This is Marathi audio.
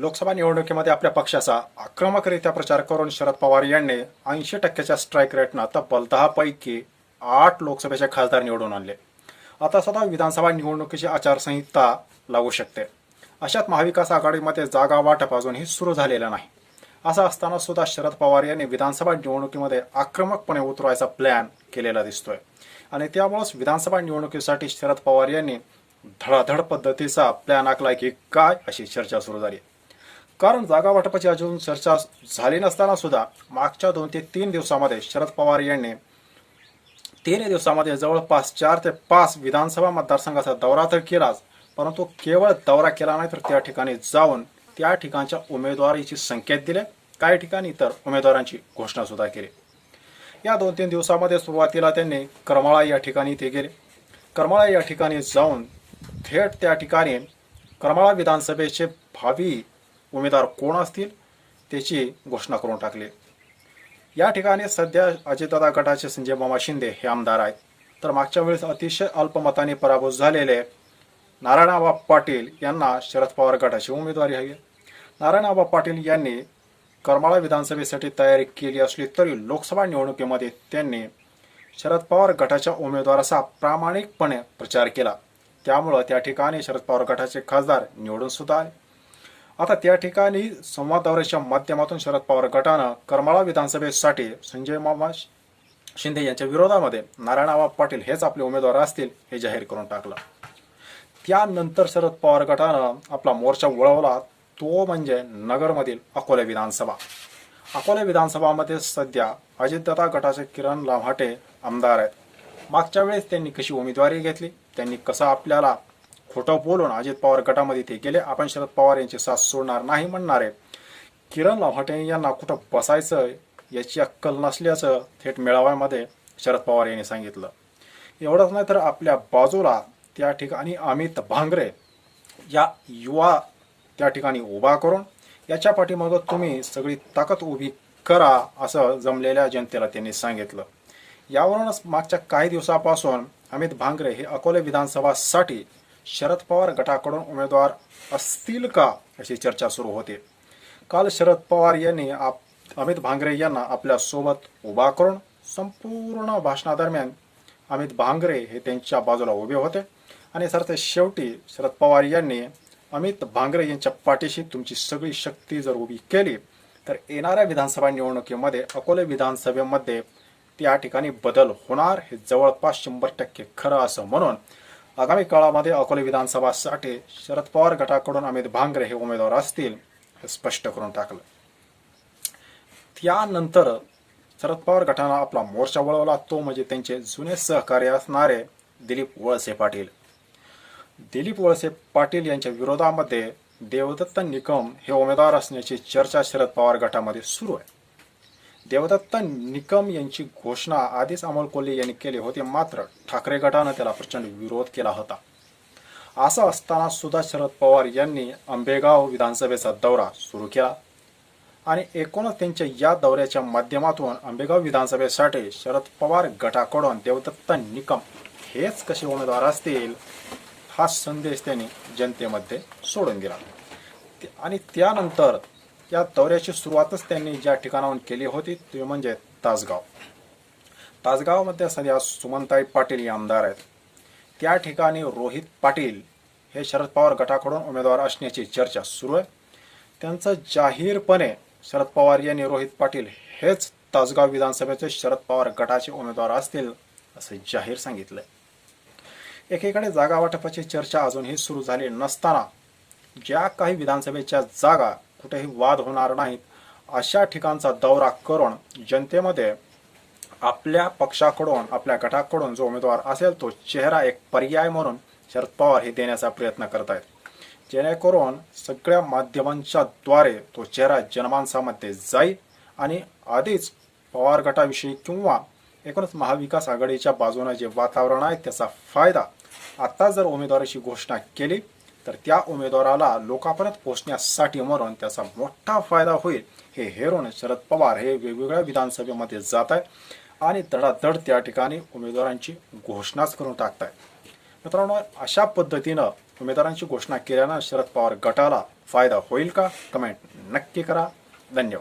लोकसभा निवडणुकीमध्ये आपल्या पक्षाचा आक्रमकरित्या प्रचार करून शरद पवार यांनी ऐंशी टक्क्याच्या स्ट्राईक रेटनं तब्बल दहा पैकी आठ लोकसभेचे खासदार निवडून आणले. आता सध्या विधानसभा निवडणुकीची आचारसंहिता लागू शकते. अशात महाविकास आघाडीमध्ये जागा वाटप अजूनही सुरू झालेलं नाही. असं असताना सुद्धा शरद पवार यांनी विधानसभा निवडणुकीमध्ये आक्रमकपणे उतरवायचा प्लॅन केलेला दिसतोय. आणि त्यामुळेच विधानसभा निवडणुकीसाठी शरद पवार यांनी धडाधड पद्धतीचा प्लॅन आखलाय की काय अशी चर्चा सुरू झाली. कारण जागा वाटपाची अजून चर्चा झाली नसताना सुद्धा मागच्या दोन ते तीन दिवसामध्ये शरद पवार यांनी तीन दिवसामध्ये जवळपास चार ते पाच विधानसभा मतदारसंघाचा दौरा तर केलाच परंतु केवळ दौरा केला नाही तर त्या ठिकाणी जाऊन त्या ठिकाणच्या उमेदवारीची संकेत दिले काही ठिकाणी तर उमेदवारांची घोषणा सुद्धा केली. या दोन तीन दिवसामध्ये सुरुवातीला त्यांनी करमाळा या ठिकाणी ते गेले. करमाळा या ठिकाणी जाऊन थेट त्या ठिकाणी करमाळा विधानसभेचे भावी उमेदवार कोण असतील त्याची घोषणा करून टाकली. या ठिकाणी सध्या अजितदादा गटाचे संजय मामा शिंदे हे आमदार आहेत. तर मागच्या वेळेस अतिशय अल्पमताने पराभूत झालेले नारायणाबा पाटील यांना शरद पवार गटाची उमेदवारी हवी. नारायणाबा पाटील यांनी करमाळा विधानसभेसाठी तयारी केली असली तरी लोकसभा निवडणुकीमध्ये त्यांनी शरद पवार गटाच्या उमेदवाराचा प्रामाणिकपणे प्रचार केला. त्यामुळं त्या ठिकाणी शरद पवार गटाचे खासदार निवडून सुद्धा आले. आता त्या ठिकाणी संवाद दौऱ्याच्या माध्यमातून शरद पवार गटानं करमाळा विधानसभेसाठी संजय मामा शिंदे यांच्या विरोधामध्ये नारायणआबा पाटील हेच आपले उमेदवार असतील हे जाहीर करून टाकलं. त्यानंतर शरद पवार गटानं आपला मोर्चा वळवला. तो म्हणजे नगरमधील अकोले विधानसभा. अकोले विधानसभामध्ये सध्या अजितदादा गटाचे किरण लाभाटे आमदार आहेत. मागच्या वेळेस त्यांनी कशी उमेदवारी घेतली? त्यांनी कसं आपल्याला खोटं बोलून अजित पवार गटामध्ये ते गेले. आपण शरद पवार यांची साथ सोडणार नाही म्हणणार आहे. किरण लाभाटे यांना कुठं बसायचं? याची अक्कल नसल्याचं थेट मेळाव्यामध्ये शरद पवार यांनी सांगितलं. एवढंच नाही तर आपल्या बाजूला त्या ठिकाणी अमित भांगरे या युवा त्या ठिकाणी उभा करून याच्या पाठीमागं तुम्ही सगळी ताकद उभी करा असं जमलेल्या जनतेला त्यांनी सांगितलं. यावरूनच मागच्या काही दिवसापासून अमित भांगरे हे अकोले विधानसभासाठी शरद पवार गटाकडून उमेदवार असतील का अशी चर्चा सुरू होते. काल शरद पवार यांनी आप अमित भांगरे यांना आपल्यासोबत उभा करून संपूर्ण भाषणादरम्यान अमित भांगरे हे त्यांच्या बाजूला उभे होते. आणि सर ते शेवटी शरद पवार यांनी अमित भांगरे यांच्या पाठीशी तुमची सगळी शक्ती जर उभी केली तर येणाऱ्या विधानसभा निवडणुकीमध्ये अकोले विधानसभेमध्ये त्या ठिकाणी बदल होणार हे जवळपास शंभर टक्के खरं असं म्हणून आगामी काळामध्ये अकोले विधानसभासाठी शरद पवार गटाकडून अमित भांगरे हे उमेदवार असतील हे स्पष्ट करून टाकलं. त्यानंतर शरद पवार गटानं आपला मोर्चा वळवला. तो म्हणजे त्यांचे जुने सहकारी असणारे दिलीप वळसे पाटील. दिलीप वळसे पाटील यांच्या विरोधामध्ये देवदत्त निकम हे उमेदवार असण्याची चर्चा शरद पवार गटामध्ये सुरू आहे. देवदत्त निकम यांची घोषणा आधीच अमोल कोल्हे यांनी केली होती. मात्र ठाकरे गटानं त्याला प्रचंड विरोध केला होता. असं असताना सुद्धा शरद पवार यांनी आंबेगाव विधानसभेचा दौरा सुरू केला आणि एकूणच त्यांच्या या दौऱ्याच्या माध्यमातून आंबेगाव विधानसभेसाठी शरद पवार गटाकडून देवदत्त निकम हेच कसे उमेदवार असतील हा संदेश त्यांनी जनतेमध्ये सोडून दिला. आणि त्यानंतर या दौऱ्याची सुरुवातच त्यांनी ज्या ठिकाणाहून केली होती ते म्हणजे तासगाव. तासगावमध्ये सध्या सुमनताई पाटील हे आमदार आहेत. त्या ठिकाणी रोहित पाटील हे शरद पवार गटाकडून उमेदवार असण्याची चर्चा सुरू आहे. त्यांचं जाहीरपणे शरद पवार यांनी रोहित पाटील हेच तासगाव विधानसभेचे शरद पवार गटाचे उमेदवार असतील असं जाहीर सांगितलंय. एकीकडे जागा वाटपाची चर्चा अजूनही सुरू झाली नसताना ज्या काही विधानसभेच्या जागा कुठेही वाद होणार नाहीत. अशा ठिकाणचा दौरा करून जनतेमध्ये आपल्या पक्षाकडून आपल्या गटाकडून जो उमेदवार असेल तो चेहरा एक पर्याय म्हणून शरद पवार हे देण्याचा प्रयत्न करत आहेत जेणेकरून सगळ्या माध्यमांच्या द्वारे तो चेहरा जनमानसामध्ये जाईल आणि आधीच पवार गटाविषयी किंवा एकूणच महाविकास आघाडीच्या बाजूने जे वातावरण आहे त्याचा फायदा आता जर उमेदवाराची घोषणा केली तर त्या उमेदवाराला लोकांपर्यंत पोहोचण्यासाठी म्हणून त्याचा मोठा फायदा होईल हे हेरून शरद पवार हे वेगवेगळ्या विधानसभेमध्ये जात आहे आणि धडाधड त्या ठिकाणी उमेदवारांची घोषणाच करून टाकत आहे मित्रांनो अशा पद्धतीनं उमेदवारांची घोषणा केल्यानं शरद पवार गटाला फायदा होईल का? कमेंट नक्की करा. धन्यवाद.